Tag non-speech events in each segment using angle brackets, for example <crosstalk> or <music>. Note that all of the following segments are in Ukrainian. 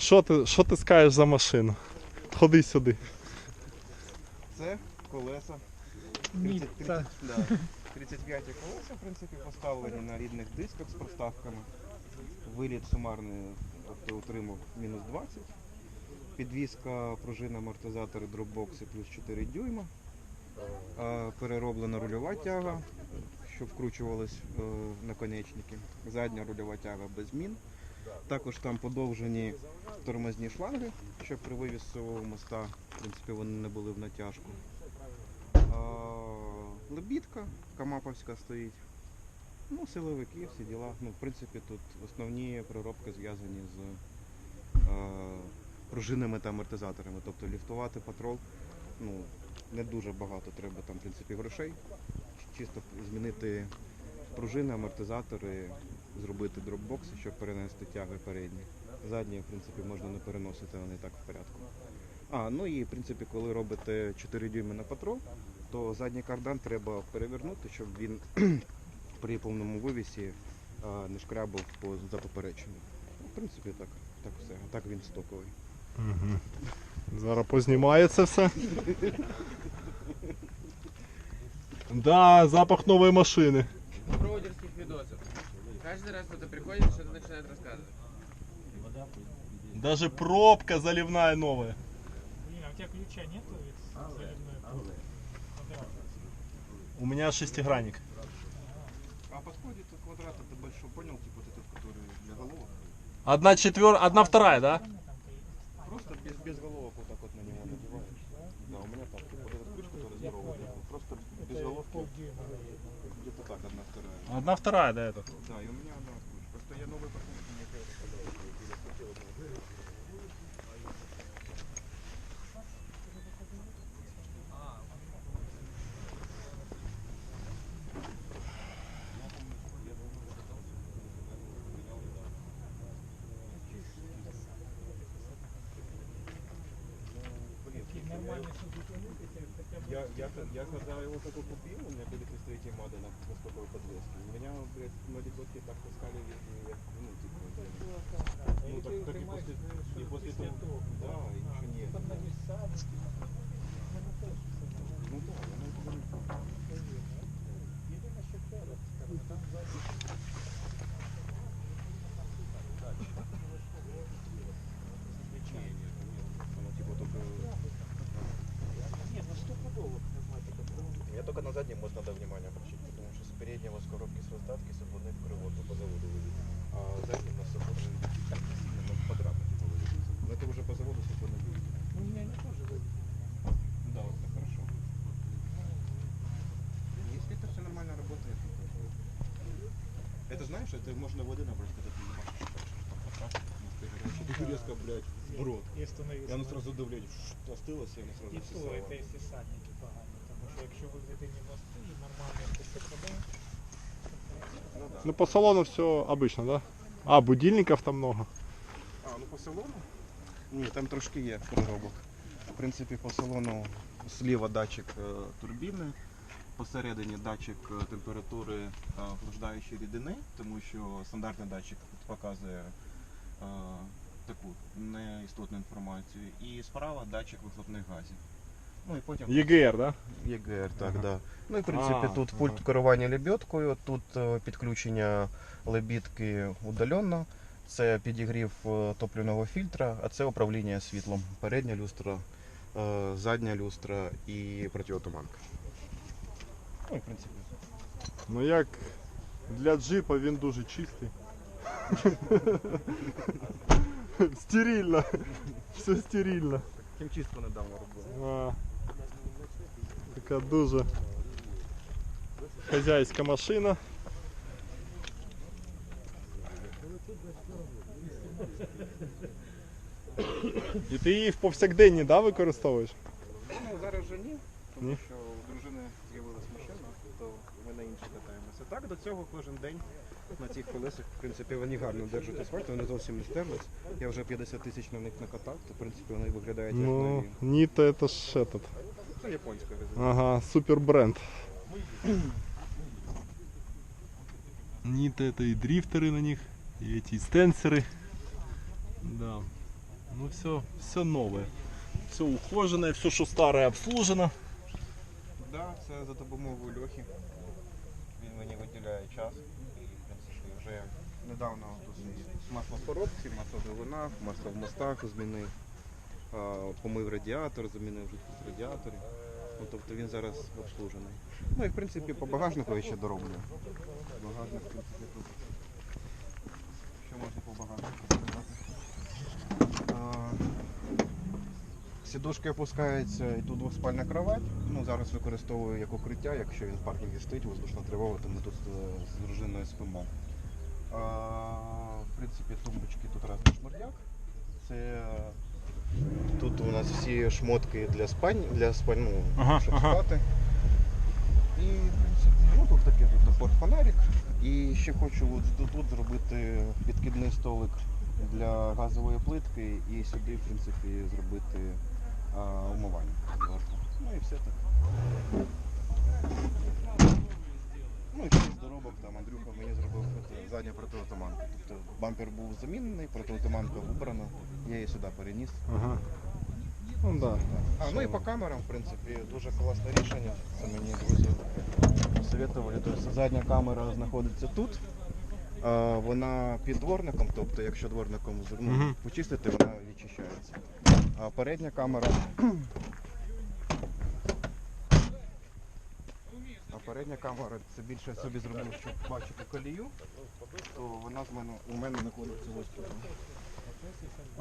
Що ти, що ти скажеш за машину? Ходи сюди. Це колеса. Ні, 30, 30, да. 35 колеса, в принципі, поставлені на рідних дисках з проставками. Виліт сумарний, тобто отримав мінус 20. Підвізка, пружина, амортизатори, дропбокси плюс 4 дюйма. Перероблена рульова тяга, що вкручувалась е, наконечники. Задня рульова тяга без змін. Також там подовжені тормозні шланги, щоб при вивісового моста, в принципі, вони не були в натяжку. Лебідка камаповська стоїть. Ну, силовики, всі діла. Ну, в принципі, тут основні проробки зв'язані з пружинами та амортизаторами. Тобто ліфтувати патрол ну, не дуже багато треба там, в принципі, грошей. Чисто змінити пружини, амортизатори, зробити дропбокси, щоб перенести тяги передні. Задні, в принципі, можна не переносити, вони так в порядку. А, ну і в принципі, коли робите 4 дюйми на патрол, то задній кардан треба перевернути, щоб він <clears throat> при повному вивісі а, не шкрябав по за поперечину. Ну, в принципі, так, так все. А так він стоковий. Угу. Зараз познімається все. <laughs> Да, запах нової машини. Проводерских видосов. Каждый раз кто-то приходит что-то начинает рассказывать. Даже пробка заливная новая. Блин, а у тебя ключа нету? У меня шестигранник. А подходит квадрат это большой, понял, типа вот этот, который для головок? Одна четвер... одна вторая, да? Просто без, без головок Одна вторая, да, это. Да, и у подвеске. У меня, блядь, многие гости так таскали, и, ну, типа, ну, так, так и после, и после того, да, и ничего нет. Ну да, я на это говорю. Оно типа только... Я только на заднем мост надо внимание обращать, потому что с переднего с коробки с раздатки с отводных кривот по заводу выведет. А задним на свободу так сильно может подрапать типа выведется. Но это уже по заводу с отводной выведет. У меня они тоже выглядят. Да, вот это хорошо. Если это все нормально работает, то это знаешь, это можно воды набрать, когда ты ебашишь так, что ну, ты резко, блядь, в. І становиться. И оно сразу давление шш, остылось, и оно сразу І то, це якщо садники що якщо виведені мости і нормально якось Ну. Ну по салону все обычно, да? А, будильников там много. А, ну по салону? Ні, там трошки є проробок. В принципі, по салону зліва датчик е, турбіни, посередині датчик е, температури е, охлаждаючої рідини, тому що стандартний датчик показує е, таку неістотну інформацію. І справа датчик вихлопних газів. Ну і потім ЕГР, да? ЄГР, так, Ага. да. Ну і в принципі А, тут пульт ага. керування лебідкою, тут е, підключення лебідки удаленно. Це підігрів е, топливного фільтра, а це управління світлом. Передня люстра, е, задня люстра і протиотуманка. Ну і в принципі. Ну як для джипа він дуже чистий. <laughs> стерильно. Все стерильно. Хімчистку недавно робили. А, така дуже хазяйська машина. І ти її в повсякденні да, використовуєш? Ну зараз вже ні, тому Ні? що у дружини з'явилась машина, то ми на іншій катаємося. Так, до цього кожен день на цих колесах, в принципі, вони гарно держать асфальт, вони зовсім не стерлись. Я вже 50 тисяч на них накатав, то в принципі вони виглядають як Ну, нові. Ніта это ж этот. Це японська резина. Ага, супер бренд. Нита это и дрифтеры на них, и эти стенсеры. Да. Ну все, все нове. Все ухожене, все, що старе, обслужено. Да, це за допомогою Льохи. Він мені виділяє час. Вже недавно масло в коробці, масло в двигунах, масло в мостах змінив. Помив радіатор, замінив жидкість в радіаторі. Ну, тобто він зараз обслужений. Ну і в принципі по багажнику я ще дороблю. Багажник, в принципі, тут. Що можна по багажнику сказати? Сідушки опускаються і тут двоспальна кровать. Ну, зараз використовую як укриття, якщо він в паркінгі стоїть, воздушна тривога, то ми тут е, з дружиною спимо. В принципі, тумбочки тут раз шмурдяк. Це тут у нас всі шмотки для спань, для спань, ну, Ага, щоб ага. спати. І, в принципі, ну тут таке тут напор фонарик. І ще хочу от тут, тут зробити підкидний столик для газової плитки і сюди, в принципі, зробити а, умивання. Ну і все так. Ну і ще з доробок там Андрюха мені зробив це, задня. Тобто бампер був замінений, протиотуманка вибрана, я її сюди переніс. Ага. Ну да. А, ну і по камерам, в принципі, дуже класне рішення. Це мені друзі посоветували. Тобто задня камера знаходиться тут. А, вона під дворником, тобто якщо дворником ну, Мгм. почистити, вона відчищається. А передня камера. Передня камера це більше я собі зробив, щоб бачити колію, то вона з мене у мене знаходиться ось тут.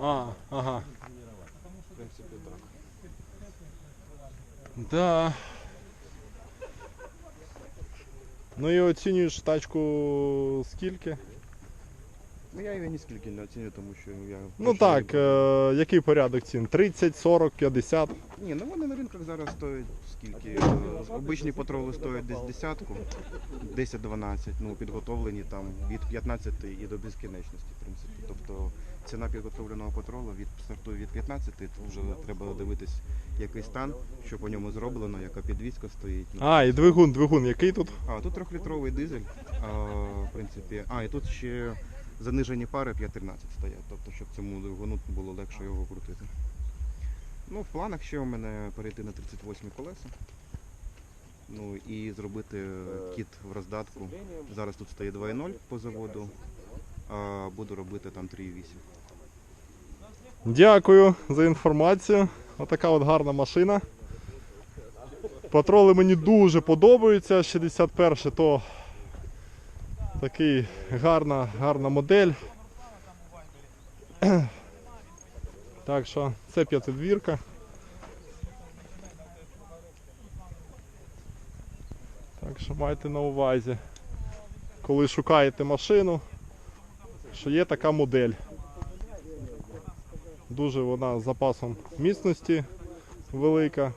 А, ага. В принципі, так. Да. Ну і оцінюєш тачку скільки? Ну я її ніскільки не оцінюю, тому що я. Ну так, е, який порядок цін? 30, 40, 50. Ні, ну вони на ринках зараз стоять скільки. Е, Обичні патроли стоять десь десятку, 10-12, ну підготовлені там від 15 і до безкінечності, в принципі. Тобто ціна підготовленого патролу від стартує від 15, то вже треба дивитись, який стан, що по ньому зроблено, яка підвізка стоїть. Ну, А, і двигун, двигун, який тут? а, тут трьохлітровий дизель, а, в принципі. А, і тут ще занижені пари 5.13 стоять, тобто, щоб цьому двигуну було легше його крутити. Ну, в планах ще у мене перейти на 38 колеса. Ну і зробити е, кіт в роздатку. Зараз тут стоїть 2.0 по заводу, а буду робити там 3.8. Дякую за інформацію. Отака от гарна машина. Патроли мені дуже подобаються. 61 то такий гарна, гарна модель. <clears throat> Так що це п'ятидвірка. Так що майте на увазі, коли шукаєте машину, що є така модель. Дуже вона з запасом міцності велика.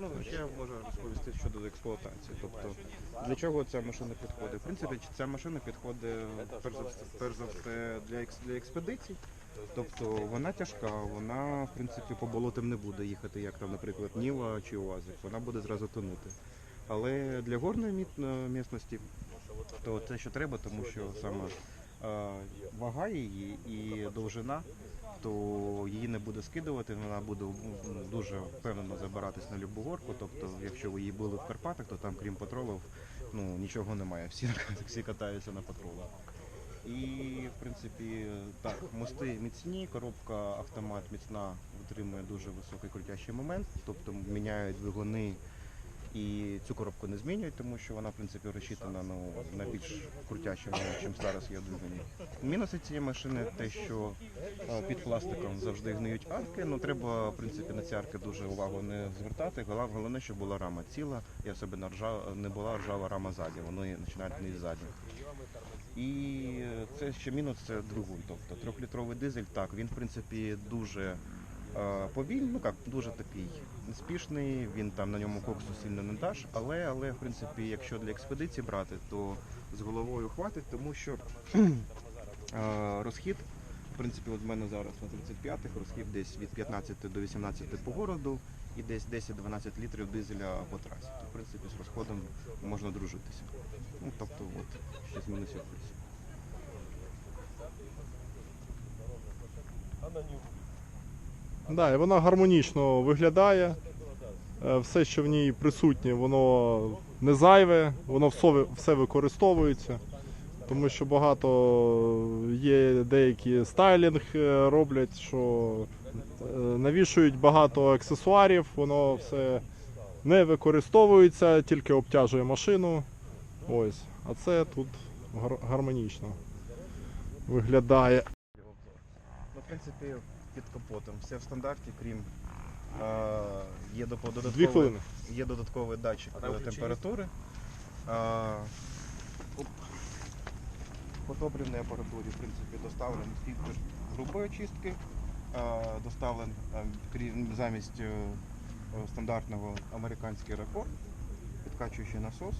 Ну, ще можу розповісти щодо експлуатації. Тобто, для чого ця машина підходить? В принципі, ця машина підходить перш за все, для, екс- для експедицій. Тобто вона тяжка, вона в принципі по болотам не буде їхати, як там, наприклад, Ніва чи Уазик. Вона буде зразу тонути. Але для горної міт- е, місності то це що треба, тому що саме е, вага її і довжина, то її не буде скидувати, вона буде дуже впевнено забиратись на любу горку. Тобто, якщо ви її були в Карпатах, то там, крім патролів, ну нічого немає. Всі, всі катаються на патрулах. І в принципі, так, мости міцні, коробка автомат міцна, витримує дуже високий крутящий момент, тобто міняють двигуни і цю коробку не змінюють, тому що вона в принципі розчитана ну, на більш крутящий ніж зараз є двигуні. Мінуси цієї машини те, що е, під пластиком завжди гниють арки, ну треба в принципі на ці арки дуже увагу не звертати. Головне, щоб була рама ціла, і особливо не була ржава рама ззаді, вони починають гнити ззаді. І це ще мінус це двигун. Тобто трьохлітровий дизель, так, він в принципі дуже повільний, ну як, дуже такий неспішний, він там на ньому коксу сильно не даш, але, але в принципі, якщо для експедиції брати, то з головою хватить, тому що <clears throat> розхід, в принципі, от в мене зараз на 35-х розхід десь від 15 до 18 по городу і десь 10-12 літрів дизеля по трасі. То, в принципі, з розходом можна дружитися. Ну, тобто, от, ще з мінусів Да, і вона гармонічно виглядає. Е, Все, що в ній присутнє, воно не зайве, воно все, використовується. Тому що багато є деякі стайлінг е, роблять, що е, навішують багато аксесуарів, воно все не використовується, тільки обтяжує машину. Ось. А це тут гармонічно виглядає. Ну, в принципі, під капотом. Все в стандарті, крім е, є додатковий, хвилини. є додатковий датчик температури. Е. По топливній апаратурі, в принципі, доставлений фільтр грубої очистки, е, доставлений е, крім замість е, стандартного американський рекорд, підкачуючий насос.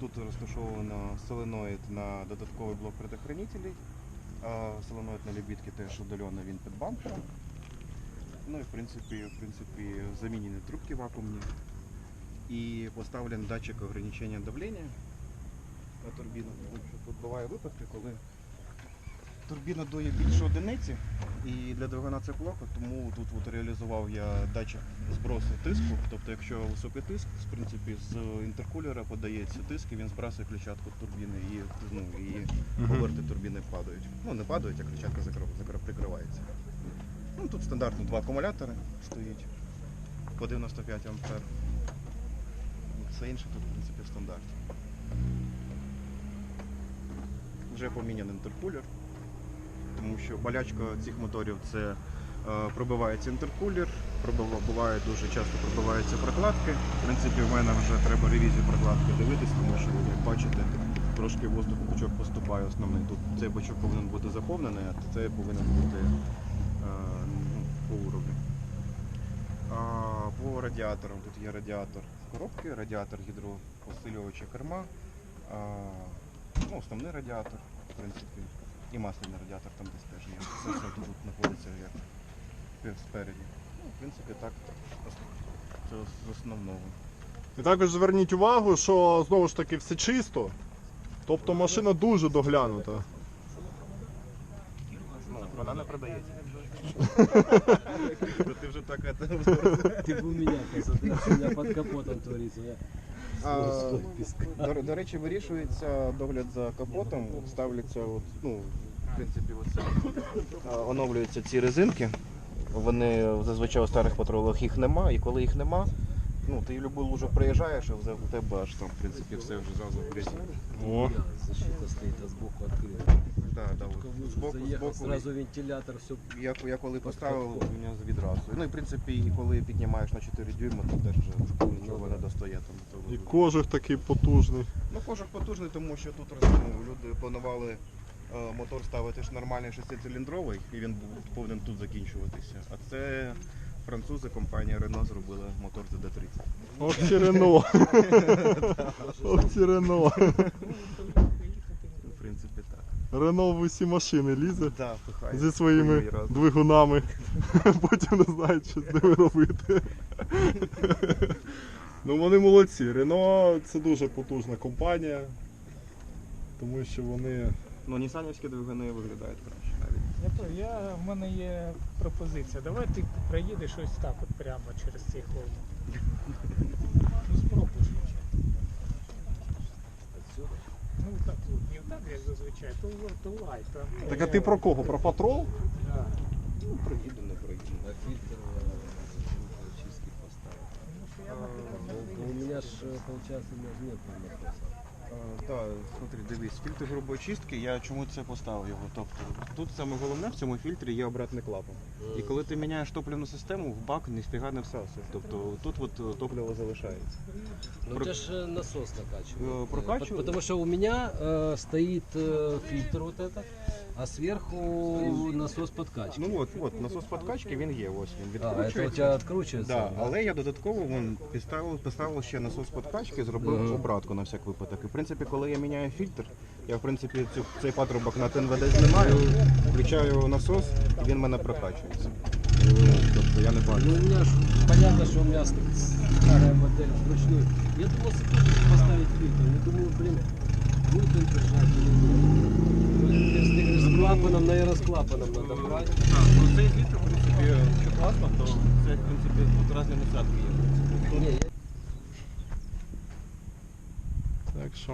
Тут розташовано соленоїд на додатковий блок предохранителей. Соленоїд на лібідки теж удалено він під бампером. Ну і в принципі, в принципі замінені трубки вакуумні. І поставлений датчик ограничення давлення на турбіну. Тому що Тут буває випадки, коли турбіна дує більше одиниці, і для двигуна це плохо, тому тут от реалізував я датчик збросу тиску. Тобто, якщо високий тиск, в принципі, з інтеркулера подається тиск, і він збрасує клітчатку турбіни і, ну, і поверти турбіни падають. Ну, не падають, а клітчатка прикривається. Ну, тут стандартно два акумулятори стоїть по 95 ампер. Все інше тут, в принципі, в стандарті. Вже поміняний інтеркулер, тому що болячка цих моторів це е, пробивається інтеркулер, буває дуже часто пробиваються прокладки. В принципі, в мене вже треба ревізію прокладки дивитись, тому що, як бачите, трошки воздух бачок поступає основний. Тут цей бачок повинен бути заповнений, а цей повинен бути е, ну, по уровню. По радіаторам тут є радіатор коробки, радіатор гідропосилювача керма, ну, основний радіатор, в принципі, і масляний радіатор там десь теж є. Все, все тут знаходиться як спереді. Ну, в принципі, так. Це з основного. І також зверніть увагу, що знову ж таки все чисто. Тобто машина дуже доглянута. Ну, вона не продається. Ти вже так это Ты бы у меня посмотри, что у меня под капотом творится. Я А, слой песка. До, до речі, вирішується догляд за капотом, ставляться, от, ну, в принципі, оце, а, оновлюються ці резинки. Вони зазвичай у старих патрулах їх нема, і коли їх нема, ну, ти любу лужу приїжджаєш, а в тебе аж там, в принципі, все вже зразу в грязі. О. Защита стоит, а сбоку открыта. Да, да, от, збоку, збоку, сразу вентилятор, все. я, я коли поставив, у мене відразу. Ну і в принципі, і коли піднімаєш на 4 дюйма, то теж вже нічого не достає там. до І кожух такий потужний. Ну, кожух потужний, тому що тут ну, люди планували е, мотор ставити ж нормальний шестициліндровий, і він був повинен тут закінчуватися. А це французи, компанія Renault зробила мотор за D30. Ох ці Рено. Ох ці Рено. В принципі, так. Рено в усі машини лізе Да, пихає. зі своїми Другий раз. двигунами. Потім не знають, що з ними робити. Ну вони молодці. Рено це дуже потужна компанія. Тому що вони. Ну, нісанівські двигуни виглядають краще. Я, я, в мене є пропозиція. Давай ти проїдеш ось так от прямо через цей холм. Ну спробуй. Ну так от, не так, як зазвичай, то, то лайт. Там, Так а ти про кого? Про патрол? Да. Ну, проїду, не проїду. А фильтр очистки поставил. Тому я, наприклад, не Ну, У меня ж, получается, у меня нет. Так, смотри, дивись, фільтр грубої чистки, я чому це поставив його? Тобто тут саме головне в цьому фільтрі є обратний клапан. І коли ти міняєш топливну систему, в бак ніфіга не всасує. Тобто тут от е, топливо залишається. Ну, Про- у тебя ж э, насос накачивает. Э, прокачивает? Пот- Потому что у меня э, стоит э, фильтр вот этот, а сверху насос подкачки. Ну от, от, насос подкачки він є, ось він а, у відкручується. откручивается? Да, але я додатково вон, підставив, поставив ще насос подкачки, зробив обратку на всяк випадок. І в принципі, коли я міняю фільтр, я в принципі цю, цей патрубок на ТНВД знімаю, включаю насос, і він в мене прокачується. Тобто я не бачу. Ну, у меня ж понятно, что у меня старая модель вручную. Я думал себе поставить фильтр. Я думаю, блин, будет он держать или нет. Ну, Если ты говоришь, клапаном, наверное, с клапаном надо брать. Так, ну цей звідти, в принципі, що класно, то це, в принципі, тут разные насадки є. Не, Так що